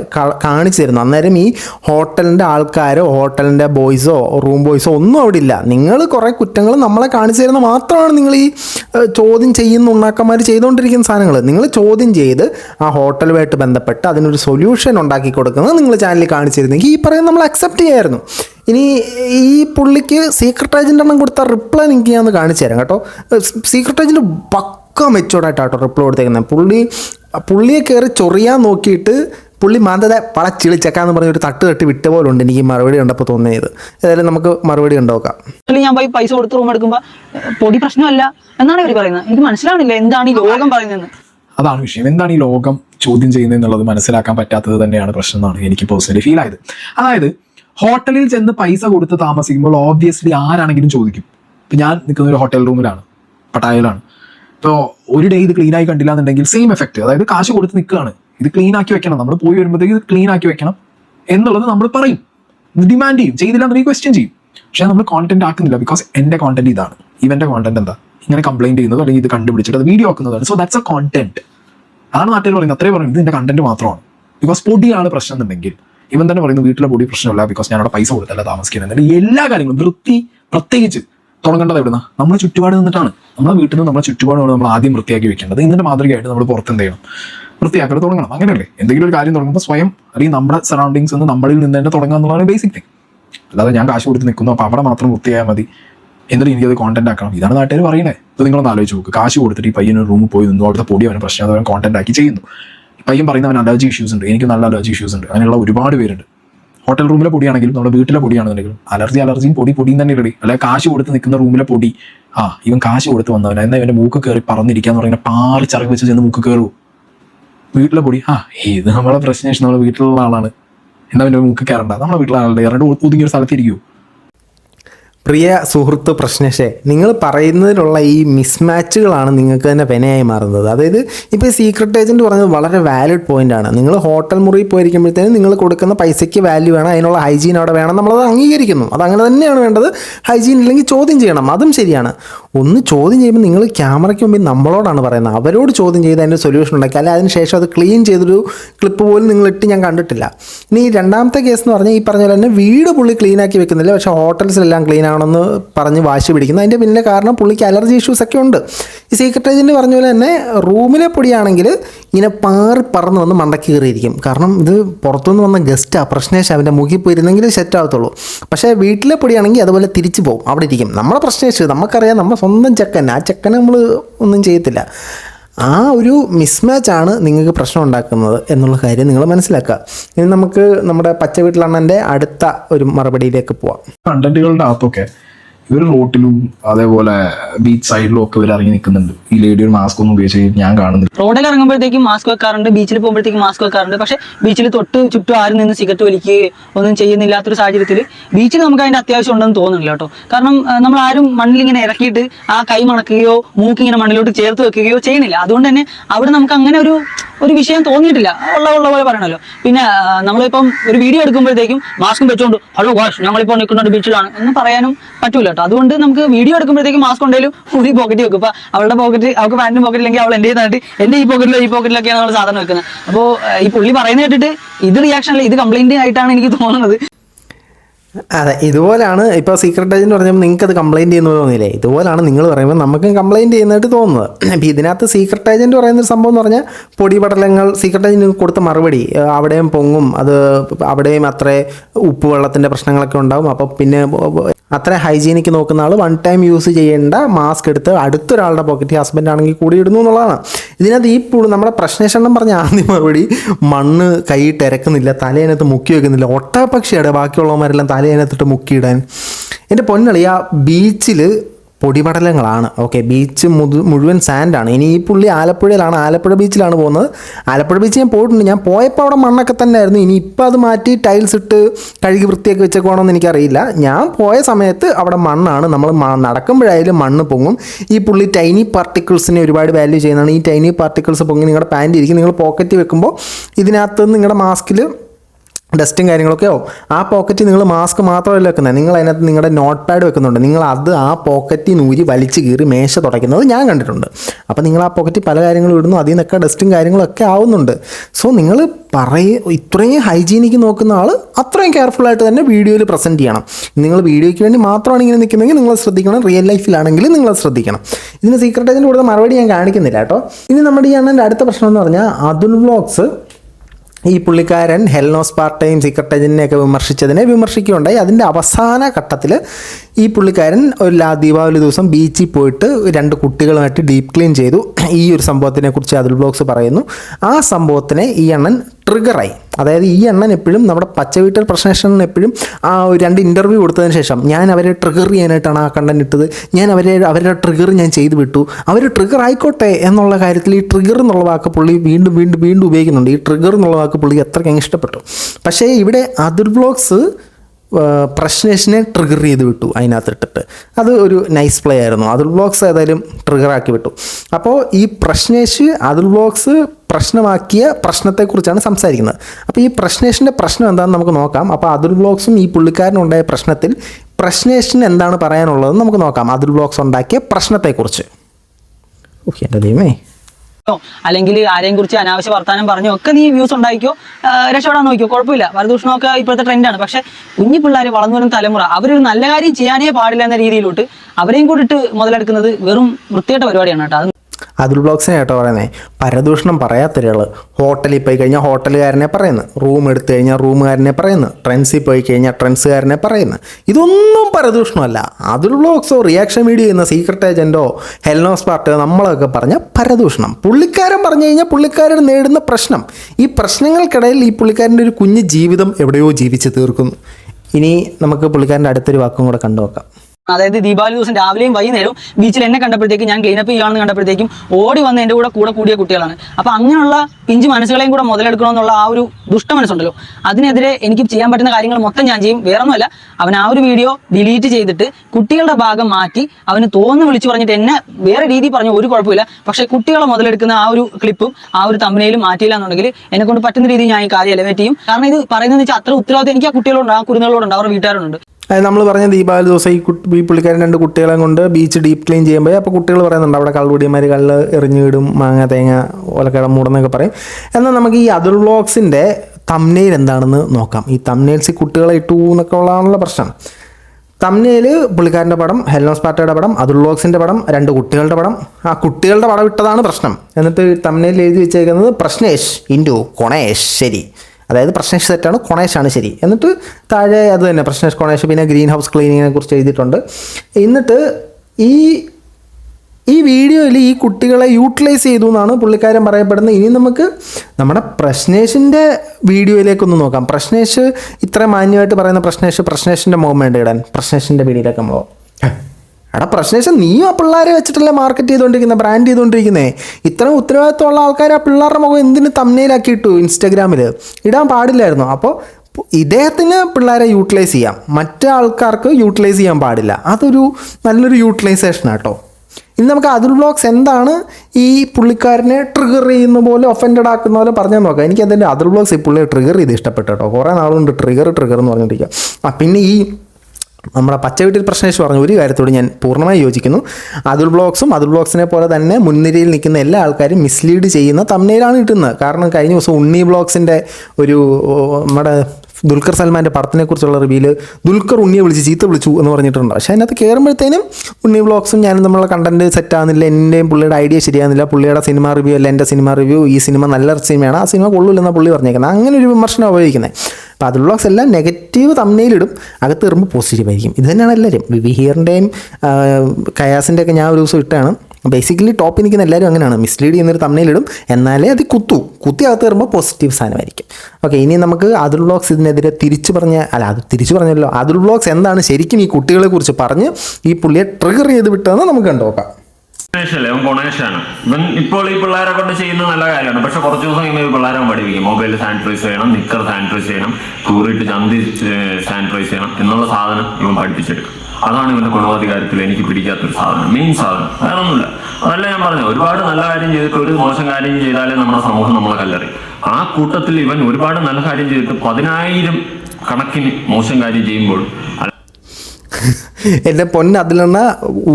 കാണിച്ചു തരുന്നു. അന്നേരം ഈ ഹോട്ടലിന്റെ ആൾക്കാരോ ഹോട്ടലിന്റെ ബോയ്സോ റൂം ബോയ്സോ ഒന്നും അവിടെ ഇല്ല. നിങ്ങൾ കുറേ കുറ്റങ്ങൾ നമ്മളെ കാണിച്ചു തരുന്ന മാത്രമാണ് നിങ്ങൾ ഈ ചോദ്യം ചെയ്യുന്ന ഉണ്ണാക്കന്മാർ ചെയ്തുകൊണ്ടിരിക്കുന്ന സാധനങ്ങൾ. നിങ്ങൾ ചോദ്യം ചെയ്ത് ആ ഹോട്ടലുമായിട്ട് ബന്ധപ്പെട്ട് അതിനൊരു സൊല്യൂഷൻ ഉണ്ടാക്കി കൊടുക്കുന്നത് നിങ്ങൾ ചാനലിൽ കാണിച്ചിരുന്നെങ്കിൽ ഈ പറയുന്നത് നമ്മൾ അക്സെപ്റ്റ് ചെയ്യായിരുന്നു. ഇനി ഈ പുള്ളിക്ക് സീക്രട്ട് ഏജന്റ് എണ്ണം കൊടുത്ത റിപ്ലൈ എനിക്ക് ഞാൻ ഒന്ന് കാണിച്ചു തരാം കേട്ടോ. സീക്രട്ട് ഏജന്റ് പക്ക മെച്ചോർഡായിട്ടാട്ടോ റിപ്ലൈ കൊടുത്തേക്കുന്നത്. പുള്ളി പുള്ളിയെ കയറി ചൊറിയാൻ നോക്കിയിട്ട് പുള്ളി മാന്തത പളച്ചിളിച്ചക്കാന്ന് പറഞ്ഞ ഒരു തട്ട് തട്ടി വിട്ട പോലെ ഉണ്ട് എനിക്ക് മറുപടി കണ്ടപ്പോൾ തോന്നിയത്. ഏതായാലും നമുക്ക് മറുപടി ഉണ്ടാക്കാം ഞാൻ പോയി പൈസ കൊടുത്ത് റൂം എടുക്കുമ്പോൾ പൊടി പ്രശ്നമല്ല എന്നാണ് ഇവർ പറയുന്നത്. എനിക്ക് മനസ്സിലാവുന്നില്ല എന്താണ് ഈ ലോകം പറയുന്നത് അതാണ് വിഷയം. എന്താണ് ഈ ലോകം ചോദ്യം ചെയ്യുന്നത് എന്നുള്ളത് മനസ്സിലാക്കാൻ പറ്റാത്തത് തന്നെയാണ് പ്രശ്നം എന്നാണ് എനിക്ക് പേഴ്സണലി ഫീൽ ആയത്. അതായത് ഹോട്ടലിൽ ചെന്ന് പൈസ കൊടുത്ത് താമസിക്കുമ്പോൾ ഓബ്വിയസ്ലി ആരാണെങ്കിലും ചോദിക്കും. ഇപ്പൊ ഞാൻ നിൽക്കുന്ന ഒരു ഹോട്ടൽ റൂമിലാണ് പട്ടായയിലാണ്. ഇപ്പോൾ ഒരു ഡേ ഇത് ക്ലീനായി കണ്ടില്ല എന്നുണ്ടെങ്കിൽ സെയിം എഫക്റ്റ് അതായത് കാശ് കൊടുത്ത് നിൽക്കുകയാണ്. ഇത് ക്ലീൻ ആക്കി വെക്കണം. നമ്മൾ പോയി വരുമ്പോഴത്തേക്ക് ഇത് ക്ലീൻ ആക്കി വെക്കണം എന്നുള്ളത് നമ്മൾ പറയും. ഡിമാൻഡ് ചെയ്യും. ചെയ്തില്ല എന്നുണ്ടെങ്കിൽ ക്വസ്റ്റ്യൻ ചെയ്യും. പക്ഷേ നമ്മൾ കോണ്ടന്റ് ആക്കുന്നില്ല ബിക്കോസ് എന്റെ കോണ്ടന്റ് ഇതാണ്. ഇവന്റെ കോണ്ടന്റ് എന്താ? ഇങ്ങനെ കംപ്ലൈന്റ് ചെയ്യുന്നത് അല്ലെങ്കിൽ ഇത് കണ്ടുപിടിച്ചിട്ട് അത് വീഡിയോ ആക്കുന്നതാണ്. സോ ദാറ്റ്സ് എ കോണ്ടന്റ് അതാണ് നാട്ടിൽ പറയുന്നത്. അത്രേ പറയുന്നത്. ഇതിന്റെ കണ്ടന്റ് മാത്രമാണ്. ബിക്കോസ് പൊടിയാണ് പ്രശ്നം എന്നുണ്ടെങ്കിൽ. ഇവൻ തന്നെ പറയുന്നു വീട്ടിലെ പൊടി പ്രശ്നമില്ല ബിക്കോസ് ഞാൻ അവിടെ പൈസ കൊടുത്തല്ല താമസിക്കുന്നത് എല്ലാ കാര്യങ്ങളും വൃത്തി പ്രത്യേകിച്ച് തുടങ്ങേണ്ടത് എവിടുന്ന? നമ്മുടെ ചുറ്റുപാട് നിന്നിട്ടാണ്. നമ്മുടെ വീട്ടിൽ നിന്ന് നമ്മുടെ ചുറ്റുപാടാണ് നമ്മൾ ആദ്യം വൃത്തിയാക്കി വെക്കേണ്ടത്. ഇതിന്റെ മാതൃകയായിട്ട് നമ്മൾ പുറത്ത് എന്ത് ചെയ്യണം? വൃത്തിയാക്കൽ തുടങ്ങണം. അങ്ങനെയല്ലേ? എന്തെങ്കിലും ഒരു കാര്യം തുടങ്ങുമ്പോൾ സ്വയം അല്ലെങ്കിൽ നമ്മുടെ സറൗണ്ടിങ്സ് നമ്മളിൽ നിന്ന് തന്നെ തുടങ്ങുക എന്നുള്ളതാണ് ബേസിക് തിങ് അല്ലാതെ ഞാൻ കാശ് കൊടുത്ത് നിൽക്കുന്നു അപ്പോൾ അവിടെ മാത്രം വൃത്തിയായാൽ മതി. എന്നിട്ട് എനിക്കത് കോണ്ടന്റ് ആക്കണം? ഇതാണ് നാട്ടുകാർ പറയണേ. ഇത് നിങ്ങളൊന്ന് ആലോചിച്ച് നോക്ക്. കാശ് കൊടുത്തിട്ട് ഈ പയ്യൻ റൂമിൽ പോയി നിന്നു അവിടുത്തെ പൊടി അവൻ പ്രശ്നം അവൻ കോണ്ടന്റ് ആക്കി ചെയ്യുന്നു. പയ്യൻ പറയുന്ന അവൻ അലർജി ഇഷ്യൂസ് ഉണ്ട്. എനിക്ക് നല്ല അലർജി ഇഷ്യൂസ് ഉണ്ട്. അങ്ങനെയുള്ള ഒരുപാട് പേരുണ്ട്. ഹോട്ടൽ റൂമിലെ പൊടിയാണെങ്കിലും നമ്മുടെ വീട്ടിലെ പൊടിയാണെന്നുണ്ടെങ്കിലും അലർജി അലർജിയും പൊടി പൊടിയും തന്നെ റെഡി അല്ലെ കാശ് കൊടുത്ത് നിൽക്കുന്ന റൂമിലെ പൊടി. ആ ഇവൻ കാശ് കൊടുത്ത് വന്നവൻ. എന്നാൽ ഇവന്റെ മൂക്ക് കയറി പറന്നിരിക്കാന്ന് പറയുന്ന പാറി ചറി വെച്ച് ചെന്ന് മൂക്ക് കയറൂ. വീട്ടിലെ പൊടി. ആ ഇത് നമ്മളെ പ്രശ്നം നമ്മുടെ വീട്ടിലുള്ള ആളാണ്. എന്നാൽ അവന്റെ മൂക്ക് കയറണ്ട. നമ്മളെ വീട്ടിലെ ആളുടെ ഇറണ്ട് ഒതുങ്ങിയ ഒരു സ്ഥലത്തിരിക്കൂ പ്രിയ സുഹൃത്ത് പ്രശ്നശേ നിങ്ങൾ പറയുന്നതിലുള്ള ഈ മിസ്മാച്ചുകളാണ് നിങ്ങൾക്ക് തന്നെ പെനയായി മാറുന്നത്. അതായത് ഇപ്പോൾ ഈ സീക്രട്ട് ഏജന്റ് പറഞ്ഞത് വളരെ വാലിഡ് പോയിന്റ് ആണ്. നിങ്ങൾ ഹോട്ടൽ മുറിയിൽ പോയിരിക്കുമ്പോഴത്തേനും നിങ്ങൾ കൊടുക്കുന്ന പൈസയ്ക്ക് വാല്യൂ വേണം അതിനുള്ള ഹൈജീൻ അവിടെ വേണം നമ്മളത് അംഗീകരിക്കുന്നു. അത് അങ്ങനെ തന്നെയാണ് വേണ്ടത്. ഹൈജീൻ ഇല്ലെങ്കിൽ ചോദ്യം ചെയ്യണം. അതും ശരിയാണ്. ഒന്ന് ചോദ്യം ചെയ്യുമ്പോൾ നിങ്ങൾ ക്യാമറയ്ക്ക് മുമ്പിൽ നമ്മളോടാണ് പറയുന്നത്. അവരോട് ചോദ്യം ചെയ്ത് അതിന്റെ സൊല്യൂഷൻ ഉണ്ടാക്കി. അല്ലെങ്കിൽ അതിനുശേഷം അത് ക്ലീൻ ചെയ്തൊരു ക്ലിപ്പ് പോലും നിങ്ങൾ ഇട്ട് ഞാൻ കണ്ടിട്ടില്ല. ഇനി രണ്ടാമത്തെ കേസ് എന്ന് പറഞ്ഞാൽ ഈ പറഞ്ഞ പോലെ തന്നെ വീട് പുള്ളി ക്ലീനാക്കി വെക്കുന്നില്ല. പക്ഷേ ഹോട്ടൽസിലെല്ലാം ക്ലീൻ ആണെന്ന് പറഞ്ഞ് വാശി പിടിക്കുന്നത്. അതിന്റെ പിന്നെ കാരണം പുള്ളിക്ക് അലർജി ഇഷ്യൂസ് ഒക്കെ ഉണ്ട്. ഈ സീക്രട്ട് ഏജന്റ് പറഞ്ഞ പോലെ തന്നെ റൂമിലെ പൊടിയാണെങ്കിൽ ഇങ്ങനെ പാറി പറന്ന് വന്ന് മണ്ടക്ക് കയറിയിരിക്കും. കാരണം ഇത് പുറത്തുനിന്ന് വന്ന ഗസ്റ്റാണ് പ്രശ്നേഷ് അവന്റെ മുഖിൽ പോയിരുന്നെങ്കിൽ സെറ്റ് ആവത്തുള്ളൂ. പക്ഷേ വീട്ടിലെ പൊടിയാണെങ്കിൽ അതുപോലെ തിരിച്ചു പോകും. അവിടെ ഇരിക്കും. നമ്മളെ പ്രശ്നേഷ് നമുക്കറിയാം നമ്മുടെ സ്വന്തം ചെക്കൻ. ആ ചെക്കനെ നമ്മൾ ഒന്നും ചെയ്യത്തില്ല. ആ ഒരു മിസ്മാച്ചാണ് നിങ്ങൾക്ക് പ്രശ്നം ഉണ്ടാക്കുന്നത് എന്നുള്ള കാര്യം നിങ്ങൾ മനസ്സിലാക്കുക. ഇനി നമുക്ക് നമ്മുടെ പച്ച വീട്ടിലണ്ണന്റെ അടുത്ത ഒരു മറുപടിയിലേക്ക് പോവാം. കണ്ടന്റുകളുടെ അകത്തൊക്കെ ഇവർ റോട്ടിലും അതേപോലെ ബീച്ച് സൈഡിലും ഒക്കെ ഇവർ ഇറങ്ങി നിൽക്കുന്നുണ്ട്. ഈ ലേഡി ഒരു മാസ്ക് ഒന്നും ഉപയോഗിച്ച് ഞാൻ കാണുന്നില്ല. റോഡിൽ ഇറങ്ങുമ്പോഴത്തേക്കും മാസ്ക് വെക്കാറുണ്ട് ബീച്ചിൽ പോകുമ്പോഴത്തേക്കും മാസ്ക് വെക്കാറുണ്ട്. പക്ഷെ ബീച്ചിൽ തൊട്ട് ചുറ്റും ആരും നിന്ന് സിഗരറ്റ് വലിക്കുകയോ ഒന്നും ചെയ്യുന്നില്ലാത്തൊരു സാഹചര്യത്തിൽ ബീച്ചിൽ നമുക്ക് അതിന്റെ അത്യാവശ്യം ഉണ്ടെന്ന് തോന്നുന്നില്ല കേട്ടോ. കാരണം നമ്മൾ ആരും മണ്ണിൽ ഇങ്ങനെ ഇറക്കിയിട്ട് ആ കൈ മണക്കുകയോ മൂക്ക് ഇങ്ങനെ മണ്ണിലോട്ട് ചേർത്ത് വെക്കുകയോ ചെയ്യുന്നില്ല. അതുകൊണ്ട് തന്നെ അവിടെ നമുക്ക് അങ്ങനെ ഒരു ഒരു വിഷയം തോന്നിയിട്ടില്ല. ഉള്ള ഉള്ള പോലെ പറയണല്ലോ. പിന്നെ നമ്മളിപ്പം ഒരു വീഡിയോ എടുക്കുമ്പോഴത്തേക്കും മാസ്കും വെച്ചുകൊണ്ട് ഹലോ വാഷ് ഞങ്ങളിപ്പോൾ നിൽക്കുന്നുണ്ട് ബീച്ചിലാണ്. എന്ന് പറയാനും പറ്റൂല കേട്ടോ. അതുകൊണ്ട് നമുക്ക് വീഡിയോ എടുക്കുമ്പോഴത്തേക്കും മാസ്ക് ഉണ്ടെങ്കിലും ഒരു പോക്കറ്റ് വെക്കും. ഇപ്പൊ അവളുടെ പോക്കറ്റ് അവൾക്ക് പാന്റിന് പോക്കറ്റ് ഇല്ലെങ്കിൽ അവൾ എന്റെ നട്ട് എന്റെ ഈ പോക്കറ്റിലോ ഈ പോക്കറ്റിലൊക്കെയാണ് അവൾ സാധനം വെക്കുന്നത്. അപ്പോൾ ഈ പുള്ളി പറയുന്നത് കേട്ടിട്ട് ഇത് റിയാക്ഷൻ അല്ല ഇത് കംപ്ലൈന്റ് ആയിട്ടാണ് എനിക്ക് തോന്നുന്നത്. അതെ ഇതുപോലാണ് ഇപ്പോൾ സീക്രട്ട് ഏജന്റ് പറഞ്ഞപ്പോൾ നിങ്ങൾക്ക് അത് കംപ്ലയിന്റ് ചെയ്യുന്നത് തോന്നിയില്ലേ? ഇതുപോലാണ് നിങ്ങൾ പറയുമ്പോൾ നമുക്കും കംപ്ലയിന്റ് ചെയ്യുന്നതായിട്ട് തോന്നുന്നത്. അപ്പോൾ ഇതിനകത്ത് സീക്രട്ട് ഏജന്റ് പറയുന്നൊരു സംഭവം എന്ന് പറഞ്ഞാൽ പൊടിപടലങ്ങൾ സീക്രട്ട് ഏജന്റ് കൊടുത്ത മറുപടി അവിടെയും പൊങ്ങും അത് അവിടെയും അത്രേ ഉപ്പ് വെള്ളത്തിന്റെ പ്രശ്നങ്ങളൊക്കെ ഉണ്ടാവും. അപ്പോൾ പിന്നെ അത്ര ഹൈജീനിക്ക് നോക്കുന്ന ആൾ വൺ ടൈം യൂസ് ചെയ്യേണ്ട മാസ്ക് എടുത്ത് അടുത്തൊരാളുടെ പോക്കറ്റ് ഹസ്ബൻഡ് ആണെങ്കിൽ കൂടി ഇടുന്നു എന്നുള്ളതാണ്. ഇതിനകത്ത് ഈ പുള്ളി നമ്മുടെ പ്രശ്നേഷണം പറഞ്ഞ ആദ്യം മറുപടി മണ്ണ് കൈയിട്ട് ഇറക്കുന്നില്ല തലേനകത്ത് മുക്കി വെക്കുന്നില്ല. ഒട്ടാപക്ഷിയാണ് ബാക്കിയുള്ളവന്മാരെല്ലാം തലേനകത്തിട്ട് മുക്കിയിടാൻ. എന്റെ പൊന്നളി ആ ബീച്ചിൽ പൊടിപടലങ്ങളാണ്. ഓക്കെ ബീച്ച് മുതു മുഴുവൻ സാൻഡാണ് ഇനി ഈ പുള്ളി ആലപ്പുഴയിലാണ്. ആലപ്പുഴ ബീച്ചിലാണ് പോകുന്നത്. ആലപ്പുഴ ബീച്ച് ഞാൻ പോയിട്ടുണ്ട്. ഞാൻ പോയപ്പോൾ അവിടെ മണ്ണൊക്കെ തന്നെ ആയിരുന്നു ഇനി ഇപ്പോൾ അത് മാറ്റി ടൈൽസ് ഇട്ട് കഴുകി വൃത്തിയൊക്കെ വെച്ചേക്കണമെന്ന് എനിക്കറിയില്ല. ഞാൻ പോയ സമയത്ത് അവിടെ മണ്ണാണ്. നമ്മൾ നടക്കുമ്പോഴായാലും മണ്ണ് പൊങ്ങും. ഈ പുള്ളി ടൈനി പാർട്ടിക്കിൾസിനെ ഒരുപാട് വാല്യൂ ചെയ്യുന്നതാണ്. ഈ ടൈനി പാർട്ടിക്കിൾസ് പൊങ്ങി നിങ്ങളുടെ പാന്റ് ഇരിക്കും. നിങ്ങൾ പോക്കറ്റ് വെക്കുമ്പോൾ ഇതിനകത്ത് നിങ്ങളുടെ മാസ്കിൽ ഡസ്റ്റും കാര്യങ്ങളൊക്കെ ആ പോക്കറ്റിൽ നിങ്ങൾ മാസ്ക് മാത്രമല്ല വെക്കുന്നത്. നിങ്ങൾ അതിനകത്ത് നിങ്ങളുടെ നോട്ട് പാഡ് വെക്കുന്നുണ്ട്. നിങ്ങൾ അത് ആ പോക്കറ്റിൽ നൂരി വലിച്ച് കീറി മേശ തുടയ്ക്കുന്നത് ഞാൻ കണ്ടിട്ടുണ്ട്. അപ്പോൾ നിങ്ങൾ ആ പോക്കറ്റിൽ പല കാര്യങ്ങളും ഇടുന്നു. അതിൽ നിന്നൊക്കെ ഡസ്റ്റും കാര്യങ്ങളൊക്കെ ആവുന്നുണ്ട്. സോ നിങ്ങൾ പറയ ഇത്രയും ഹൈജീനിക്ക് നോക്കുന്ന ആൾ അത്രയും കെയർഫുള്ളായിട്ട് തന്നെ വീഡിയോയിൽ പ്രസന്റ് ചെയ്യണം. നിങ്ങൾ വീഡിയോയ്ക്ക് വേണ്ടി മാത്രമാണ് ഇങ്ങനെ നിൽക്കുന്നതെങ്കിൽ നിങ്ങൾ ശ്രദ്ധിക്കണം. റിയൽ ലൈഫിലാണെങ്കിൽ നിങ്ങൾ ശ്രദ്ധിക്കണം. ഇതിന് സീക്രട്ട് കൊടുത്ത മറുപടി ഞാൻ കാണിക്കുന്നില്ല കേട്ടോ. ഇനി നമ്മുടെ ഈ അടുത്ത പ്രശ്നം എന്ന് പറഞ്ഞാൽ അതുൽ വ്ളോഗ്സ് ഈ പുള്ളിക്കാരൻ ഹെൽനോസ് പാർട്ടയും സീക്രട്ട് ഏജന്റിനെയൊക്കെ വിമർശിച്ചതിനെ വിമർശിക്കുകയുണ്ടായി. അതിന്റെ അവസാന ഘട്ടത്തിൽ ഈ പുള്ളിക്കാരൻ ഒരു ദീപാവലി ദിവസം ബീച്ചിൽ പോയിട്ട് രണ്ട് കുട്ടികളുമായിട്ട് ഡീപ് ക്ലീൻ ചെയ്തു. ഈ ഒരു സംഭവത്തിനെ കുറിച്ച് അതിൽ ബ്ലോഗ്സ് പറയുന്നു. ആ സംഭവത്തിനെ ഈ അണ്ണൻ ട്രിഗറായി അതായത് ഈ അണ്ണൻ എപ്പോഴും നമ്മുടെ പച്ചവീട്ടൽ പ്രശ്നം എപ്പോഴും ആ ഒരു രണ്ട് ഇന്റർവ്യൂ കൊടുത്തതിന് ശേഷം ഞാൻ അവരെ ട്രിഗർ ചെയ്യാനായിട്ടാണ് ആ കണ്ടന്റ് ഇട്ടത്. ഞാൻ അവരെ അവരുടെ ട്രിഗർ ഞാൻ ചെയ്തു വിട്ടു. അവർ ട്രിഗർ ആയിക്കോട്ടെ എന്നുള്ള കാര്യത്തിൽ ഈ ട്രിഗർ എന്നുള്ള വാക്ക് പുള്ളി വീണ്ടും വീണ്ടും വീണ്ടും ഉപയോഗിക്കുന്നുണ്ട്. ഈ ട്രിഗർ എന്നുള്ള വാക്ക് പുള്ളി അത്രയ്ക്ക് ഇഷ്ടപ്പെട്ടു. പക്ഷേ ഇവിടെ അതിർ ബ്ലോഗ്സ് പ്രശ്നേഷനെ ട്രിഗർ ചെയ്ത് വിട്ടു അതിനകത്ത് ഇട്ടിട്ട് അത് ഒരു നൈസ് പ്ലേ ആയിരുന്നു. അതുൽ ബോക്സ് ഏതായാലും ട്രിഗർ ആക്കി വിട്ടു. അപ്പോൾ ഈ പ്രശ്നേഷ് അതുൽ ബോക്സ് പ്രശ്നമാക്കിയ പ്രശ്നത്തെക്കുറിച്ചാണ് സംസാരിക്കുന്നത്. അപ്പോൾ ഈ പ്രശ്നേഷിന്റെ പ്രശ്നം എന്താണെന്ന് നമുക്ക് നോക്കാം. അപ്പോൾ അതുൽ ബ്ലോക്സും ഈ പുള്ളിക്കാരനുണ്ടായ പ്രശ്നത്തിൽ പ്രശ്നേഷിന് എന്താണ് പറയാനുള്ളതെന്ന് നമുക്ക് നോക്കാം. അതുൽ ബ്ലോക്സ് ഉണ്ടാക്കിയ പ്രശ്നത്തെക്കുറിച്ച്. ഓക്കെ എന്റെ ദൈവമേ. അല്ലെങ്കിൽ ആരെയും കുറിച്ച് അനാവശ്യ വർത്താനം പറഞ്ഞോ ഒക്കെ നീ വ്യൂസ് ഉണ്ടാക്കിയോ രക്ഷപ്പെടാൻ നോക്കിയോ കുഴപ്പമില്ല. വരദൂഷണമൊക്കെ ഇപ്പോഴത്തെ ട്രെൻഡാണ് പക്ഷെ കുഞ്ഞു പിള്ളേർ വളർന്നു വരുന്ന തലമുറ അവരൊരു നല്ല കാര്യം ചെയ്യാനേ പാടില്ല എന്ന രീതിയിലോട്ട് അവരെയും കൂടിയിട്ട് മുതലെടുക്കുന്നത് വെറും വൃത്തിയായിട്ട പരിപാടിയാണ് കേട്ടോ. അതുൽ ബ്ലോഗ്സിനെ കേട്ടോ പറയുന്നത് പരദൂഷണം പറയാത്തൊരാൾ ഹോട്ടലിൽ പോയി കഴിഞ്ഞാൽ ഹോട്ടലുകാരനെ പറയുന്നു. റൂം എടുത്തു കഴിഞ്ഞാൽ റൂമുകാരനെ പറയുന്നു. ട്രെൻസിൽ പോയി കഴിഞ്ഞാൽ ട്രെൻസുകാരനെ പറയുന്നു. ഇതൊന്നും പരദൂഷണമല്ല. അതുൽ ബ്ലോഗ്സോ റിയാക്ഷൻ വീഡിയോ ചെയ്യുന്ന സീക്രട്ട് ഏജന്റോ ഹെൽനോസ് പാർട്ടിയോ നമ്മളൊക്കെ പറഞ്ഞ പരദൂഷണം. പുള്ളിക്കാരൻ പറഞ്ഞു കഴിഞ്ഞാൽ പുള്ളിക്കാരൻ നേടുന്ന പ്രശ്നം. ഈ പ്രശ്നങ്ങൾക്കിടയിൽ ഈ പുള്ളിക്കാരന്റെ ഒരു കുഞ്ഞു ജീവിതം എവിടെയോ ജീവിച്ച് തീർക്കുന്നു. ഇനി നമുക്ക് പുള്ളിക്കാരന്റെ അടുത്തൊരു വാക്കും കൂടെ കണ്ടു നോക്കാം അതായത് ദീപാവലി ദിവസം രാവിലെയും വൈകുന്നേരവും ബീച്ചിൽ എന്നെ കണ്ടപ്പോഴത്തേക്കും ഞാൻ ക്ലീനപ്പ് ചെയ്യുകയാണെന്ന് കണ്ടപ്പോഴത്തേക്കും ഓടി വന്ന് എന്റെ കൂടെ കൂടെ കൂടിയ കുട്ടികളാണ്. അപ്പൊ അങ്ങനെയുള്ള പിഞ്ചു മനസ്സുകളെയും കൂടെ മുതലെടുക്കണമെന്നുള്ള ആ ഒരു ദുഷ്ട മനസ്സുണ്ടല്ലോ. അതിനെതിരെ എനിക്ക് ചെയ്യാൻ പറ്റുന്ന കാര്യങ്ങൾ മൊത്തം ഞാൻ ചെയ്യും. വേറെ ഒന്നുമല്ല അവൻ ആ ഒരു വീഡിയോ ഡിലീറ്റ് ചെയ്തിട്ട് കുട്ടികളുടെ ഭാഗം മാറ്റി അവന് തോന്നു വിളിച്ചു പറഞ്ഞിട്ട് എന്നെ വേറെ രീതി പറഞ്ഞു ഒരു കുഴപ്പമില്ല. പക്ഷേ കുട്ടികളെ മുതലെടുക്കുന്ന ആ ഒരു ക്ലിപ്പും ആ ഒരു തമ്മിലും മാറ്റിയില്ല എന്നുണ്ടെങ്കിൽ എന്നെ കൊണ്ട് പറ്റുന്ന രീതിയിൽ ഞാൻ ഈ കാര്യം എലവേറ്റ് ചെയ്യും. കാരണം ഇത് പറയുന്നത് വെച്ചാൽ അത്ര ഉത്തരവാദിത്തം എനിക്ക് ആ കുട്ടികളോട് ആ കുരുന്നുകളോടുണ്ട് അവരുടെ വീട്ടുകാരുണ്ട് അത് നമ്മൾ പറഞ്ഞ ദീപാവലി ദിവസം ഈ കുട്ടി ഈ പുള്ളിക്കാരൻ രണ്ട് കുട്ടികളെ കൊണ്ട് ബീച്ച് ഡീപ് ക്ലീൻ ചെയ്യുമ്പോൾ അപ്പോൾ കുട്ടികൾ പറയുന്നുണ്ട് അവിടെ കള്ളുടിയന്മാർ കള്ള് എറിഞ്ഞിടും മാങ്ങ തേങ്ങ ഓലക്കട മൂടെന്നൊക്കെ പറയും. എന്നാൽ നമുക്ക് ഈ അതുൽ വ്ളോഗ്സിന്റെ തമ്നെയിൽ എന്താണെന്ന് നോക്കാം. ഈ തമ്നെയിൽസ് കുട്ടികളെ ഇട്ടു എന്നൊക്കെ ഉള്ളതാണുള്ള പ്രശ്നം. തമ്നയിൽ പുള്ളിക്കാരന്റെ പടം ഹെൽനോസ് പാറ്റയുടെ പടം അതുൽ വ്ളോഗ്സിന്റെ പടം രണ്ട് കുട്ടികളുടെ പടം. ആ കുട്ടികളുടെ പടം ഇട്ടതാണ് പ്രശ്നം. എന്നിട്ട് തമ്നയിൽ എഴുതി വെച്ചേക്കുന്നത് പ്രശ്നേഷ് ഇൻഡു കൊണേഷ് ശരി. അതായത് പ്രശ്നേഷ് സെറ്റാണ് കൊണേഷാണ് ശരി. എന്നിട്ട് താഴെ അത് തന്നെ പ്രശ്നേഷ് കൊണേഷ് പിന്നെ ഗ്രീൻ ഹൗസ് ക്ലീനിങ്ങിനെ കുറിച്ച് എഴുതിയിട്ടുണ്ട്. എന്നിട്ട് ഈ ഈ വീഡിയോയിൽ ഈ കുട്ടികളെ യൂട്ടിലൈസ് ചെയ്തു എന്നാണ് പുള്ളിക്കാരൻ പറയപ്പെടുന്നത്. ഇനി നമുക്ക് നമ്മുടെ പ്രശ്നേഷിന്റെ വീഡിയോയിലേക്കൊന്ന് നോക്കാം. പ്രശ്നേഷ് ഇത്ര മാന്യമായിട്ട് പറയുന്ന പ്രശ്നേഷ് പ്രശ്നേഷിന്റെ മൂവ്മെന്റ് ഇടാൻ. പ്രശ്നേഷിന്റെ വീഡിയോയിലേക്ക് നമ്മൾ എടാ വെച്ചാൽ നീയും ആ പിള്ളേരെ വെച്ചിട്ടല്ലേ മാർക്കറ്റ് ചെയ്തുകൊണ്ടിരിക്കുന്നത് ബ്രാൻഡ് ചെയ്തുകൊണ്ടിരിക്കുന്നത് ഇത്രയും ഉത്തരവാദിത്തമുള്ള ആൾക്കാർ ആ പിള്ളേരുടെ മുഖം എന്തിന് തമ്മനയിലാക്കി ഇട്ടു ഇൻസ്റ്റാഗ്രാമിൽ ഇടാൻ പാടില്ലായിരുന്നു. അപ്പോൾ ഇദ്ദേഹത്തിന് പിള്ളേരെ യൂട്ടിലൈസ് ചെയ്യാം. മറ്റു ആൾക്കാർക്ക് യൂട്ടിലൈസ് ചെയ്യാൻ പാടില്ല. അതൊരു നല്ലൊരു യൂട്ടിലൈസേഷൻ ആട്ടോ. ഇനി നമുക്ക് അതുൽ ബ്ലോഗ്സ് എന്താണ് ഈ പുള്ളിക്കാരനെ ട്രിഗർ ചെയ്യുന്ന പോലെ ഒഫൻഡഡ് ആക്കുന്ന പോലെ പറഞ്ഞാൽ നോക്കാം. എനിക്ക് അതിന്റെ അതുൽ ബ്ലോഗ്സ് ഈ പുള്ളിയെ ട്രിഗർ ചെയ്ത് ഇഷ്ടപ്പെട്ടു കേട്ടോ. കുറേ നാളുകൊണ്ട് ട്രിഗർ ട്രിഗർ എന്ന് പറഞ്ഞിട്ടിരിക്കുക ആ പിന്നെ ഈ നമ്മുടെ പച്ചവീട്ടിൽ പ്രശ്നേഷ് പറഞ്ഞ ഒരു കാര്യത്തോട് ഞാൻ പൂർണമായി യോജിക്കുന്നു. അതുൽ ബ്ലോഗ്സും അതുൽ ബ്ലോഗ്സിനെ പോലെ തന്നെ മുൻനിരയിൽ നിൽക്കുന്ന എല്ലാ ആൾക്കാരും മിസ്ലീഡ് ചെയ്യുന്ന തമ്മിലാണ് കിട്ടുന്നത് കാരണം കഴിഞ്ഞ ദിവസം ഉണ്ണി ബ്ലോഗ്സിന്റെ ഒരു നമ്മുടെ ദുൽഖർ സൽമാന്റെ പടത്തിനെ കുറിച്ചുള്ള റിവ്യൂൽ ദുൽഖർ ഉണ്ണിയെ വിളിച്ച് ചീത്ത വിളിച്ചു എന്ന് പറഞ്ഞിട്ടുണ്ട് പക്ഷേ അതിനകത്ത് കയറുമ്പോഴത്തേനും ഉണ്ണി ബ്ലോഗ്സും ഞാനും നമ്മളെ കണ്ടന്റ് സെറ്റ് ആകുന്നില്ല എന്റെയും പുള്ളിയുടെ ഐഡിയ ശരിയാകുന്നില്ല പുള്ളിയുടെ സിനിമ റിവ്യൂ അല്ല എന്റെ സിനിമ റിവ്യൂ ഈ സിനിമ നല്ല സിനിമയാണ് ആ സിനിമ കൊള്ളില്ലെന്നാണ് പുള്ളി പറഞ്ഞേക്കുന്നത് അങ്ങനെ ഒരു വിമർശനം ഉപയോഗിക്കുന്നത് അപ്പോൾ അതിൽ ബ്ലോഗ്സ് എല്ലാം നെഗറ്റീവ് തമ്മിലിടും അകത്ത് കയറുമ്പോൾ പോസിറ്റീവ് ആയിരിക്കും ഇത് തന്നെയാണ് എല്ലാവരും വിഹിയറിന്റെയും കയാസിന്റെ ഒക്കെ ഞാൻ ഒരു ദിവസം ഇട്ടാണ് ബേസിക്കലി ടോപ്പിൽ നിൽക്കുന്ന എല്ലാവരും അങ്ങനെയാണ്. മിസ്ലീഡ് ചെയ്യുന്നൊരു തമ്മിലിടും എന്നാലേ അത് കുത്തു. കുത്തി അകത്ത് കയറുമ്പോൾ പോസിറ്റീവ് സാധനമായിരിക്കും. ഓക്കെ ഇനി നമുക്ക് അതുൽ ബ്ലോഗ്സ് ഇതിനെതിരെ തിരിച്ചു പറഞ്ഞ അല്ല അത് തിരിച്ചു പറഞ്ഞല്ലോ. അതുൽ ബ്ലോഗ്സ് എന്താണ് ശരിക്കും ഈ കുട്ടികളെ കുറിച്ച് പറഞ്ഞ് ഈ പുള്ളിയെ ട്രിഗർ ചെയ്ത് വിട്ടതെന്ന് നമുക്ക് കണ്ടുനോക്കാം ഗണേഷല്ലേ അവൻ ഗുണേഷാണ് ഇവൻ ഇപ്പോൾ ഈ പിള്ളേരെ കൊണ്ട് ചെയ്യുന്ന നല്ല കാര്യമാണ്. പക്ഷെ കുറച്ച് ദിവസം കഴിയുമ്പോൾ ഈ പിള്ളേരെ പഠിപ്പിക്കും. മൊബൈൽ സാനിറ്റൈസ് ചെയ്യണം നിക്കർ സാനിറ്റൈസ് ചെയ്യണം കൂറിട്ട് ചന്തി സാനിറ്റൈസ് ചെയ്യണം എന്നുള്ള സാധനം ഇവൻ പഠിപ്പിച്ചെടുക്കും. അതാണ് ഇവന്റെ കുടുംബാധികാരത്തിൽ എനിക്ക് പിടിക്കാത്തൊരു സാധനം. മെയിൻ സാധനം. വേറെ ഒന്നുമില്ല അതല്ല ഞാൻ പറഞ്ഞു ഒരുപാട് നല്ല കാര്യം ചെയ്തിട്ട് ഒരു മോശം കാര്യം ചെയ്താലേ നമ്മുടെ സമൂഹം നമ്മളെ കല്ലറി. ആ കൂട്ടത്തിൽ ഇവൻ ഒരുപാട് നല്ല കാര്യം ചെയ്തിട്ട് പതിനായിരം കണക്കിന് മോശം കാര്യം ചെയ്യുമ്പോൾ എന്റെ പൊന്ന് അതിൽ നിന്ന്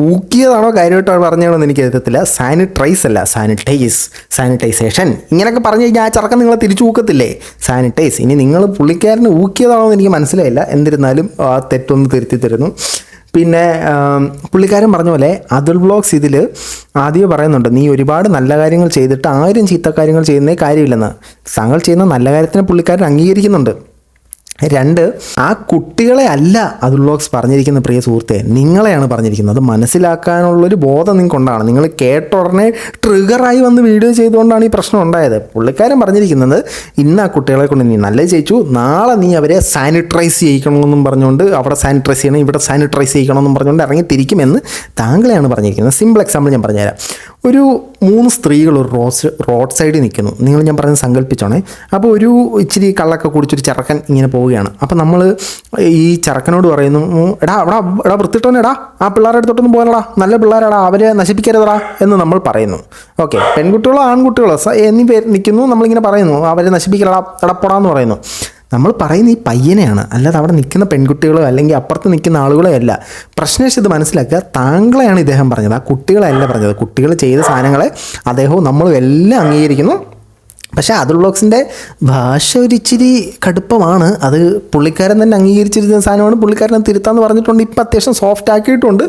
ഊക്കിയതാണോ കാര്യമായിട്ടോ പറഞ്ഞാണോ എനിക്ക് എത്തത്തില്ല സാനിറ്റൈസ് അല്ല സാനിറ്റൈസ് സാനിറ്റൈസേഷൻ ഇങ്ങനെയൊക്കെ പറഞ്ഞു കഴിഞ്ഞാൽ ആ ചെറുക്കം നിങ്ങളെ തിരിച്ചു ഊക്കത്തില്ലേ? സാനിറ്റൈസ് ഇനി നിങ്ങൾ പുള്ളിക്കാരന് ഊക്കിയതാണോ എന്ന് എനിക്ക് മനസ്സിലായില്ല. എന്നിരുന്നാലും ആ തെറ്റൊന്ന് തിരുത്തി തരുന്നു. പിന്നെ പുള്ളിക്കാരൻ പറഞ്ഞ പോലെ അതുൽ ബ്ലോഗ്സ് ഇതിൽ ആദ്യം പറയുന്നുണ്ട് നീ ഒരുപാട് നല്ല കാര്യങ്ങൾ ചെയ്തിട്ട് ആരും ചീത്ത കാര്യങ്ങൾ ചെയ്യുന്നേ കാര്യമില്ലെന്ന്. താങ്കൾ ചെയ്യുന്ന നല്ല കാര്യത്തിന് പുള്ളിക്കാരൻ അംഗീകരിക്കുന്നുണ്ട്. രണ്ട് ആ കുട്ടികളെ അല്ല അതുൽ വ്ളോഗ്സ് പറഞ്ഞിരിക്കുന്ന പ്രിയ സുഹൃത്തെ നിങ്ങളെയാണ് പറഞ്ഞിരിക്കുന്നത്. അത് മനസ്സിലാക്കാനുള്ളൊരു ബോധം നിങ്ങൾക്കുണ്ടാണ് നിങ്ങൾ കേട്ട ഉടനെ ട്രിഗറായി വന്ന് വീഡിയോ ചെയ്തുകൊണ്ടാണ് ഈ പ്രശ്നം ഉണ്ടായത്. പുള്ളിക്കാരൻ പറഞ്ഞിരിക്കുന്നത് ഇന്ന് ആ കുട്ടികളെ കൊണ്ട് നീ നല്ല ചെയ്യിച്ചു നാളെ നീ അവരെ സാനിറ്റൈസ് ചെയ്യിക്കണമെന്നും പറഞ്ഞുകൊണ്ട് അവിടെ സാനിറ്റൈസ് ചെയ്യണം ഇവിടെ സാനിറ്റൈസ് ചെയ്യിക്കണമെന്നും പറഞ്ഞുകൊണ്ട് ഇറങ്ങി തിരിക്കുമെന്ന് താങ്കളെയാണ് പറഞ്ഞിരിക്കുന്നത്. സിമ്പിൾ എക്സാമ്പിൾ ഞാൻ പറഞ്ഞുതരാം. ഒരു മൂന്ന് സ്ത്രീകൾ ഒരു റോഡ് റോഡ് സൈഡിൽ നിൽക്കുന്നു. നിങ്ങൾ ഞാൻ പറഞ്ഞ് സങ്കല്പിച്ചോണേ. അപ്പോൾ ഒരു ഇച്ചിരി കള്ളൊക്കെ കുടിച്ചൊരു ചെറുക്കൻ ഇങ്ങനെ പോവുകയാണ്. അപ്പം നമ്മൾ ഈ ചെറുക്കനോട് പറയുന്നു എടാ എടാ എടാ വൃത്തിട്ടോനെ എടാ ആ പിള്ളേരുടെ അടുത്തോട്ടൊന്നും പോകാനടാ നല്ല പിള്ളേരാടാ അവരെ നശിപ്പിക്കരുതടാ എന്ന് നമ്മൾ പറയുന്നു. ഓക്കെ പെൺകുട്ടികളോ ആൺകുട്ടികളോ സ- എന്നീ പേര് നിൽക്കുന്നു നമ്മളിങ്ങനെ പറയുന്നു അവരെ നശിപ്പിക്കലടാ എടപ്പൊടാന്ന് പറയുന്നു. നമ്മൾ പറയുന്ന ഈ പയ്യനെയാണ് അല്ലാതെ അവിടെ നിൽക്കുന്ന പെൺകുട്ടികളോ അല്ലെങ്കിൽ അപ്പുറത്ത് നിൽക്കുന്ന ആളുകളോ അല്ല. പ്രശ്നേഷ് ഇത് മനസ്സിലാക്കുക താങ്കളെയാണ് ഇദ്ദേഹം പറഞ്ഞത് ആ കുട്ടികളല്ല പറഞ്ഞത്. കുട്ടികൾ ചെയ്ത സാധനങ്ങളെ അദ്ദേഹവും നമ്മളും എല്ലാം അംഗീകരിക്കുന്നു. പക്ഷേ അതുൽ ബ്ലോക്സിന്റെ ഭാഷ ഒരിച്ചിരി കടുപ്പമാണ്. അത് പുള്ളിക്കാരൻ തന്നെ അംഗീകരിച്ചിരുന്ന സാധനമാണ്. പുള്ളിക്കാരനെ തിരുത്താന്ന് പറഞ്ഞിട്ടുണ്ട്. ഇപ്പം അത്യാവശ്യം സോഫ്റ്റ് ആക്കിയിട്ടുണ്ട്.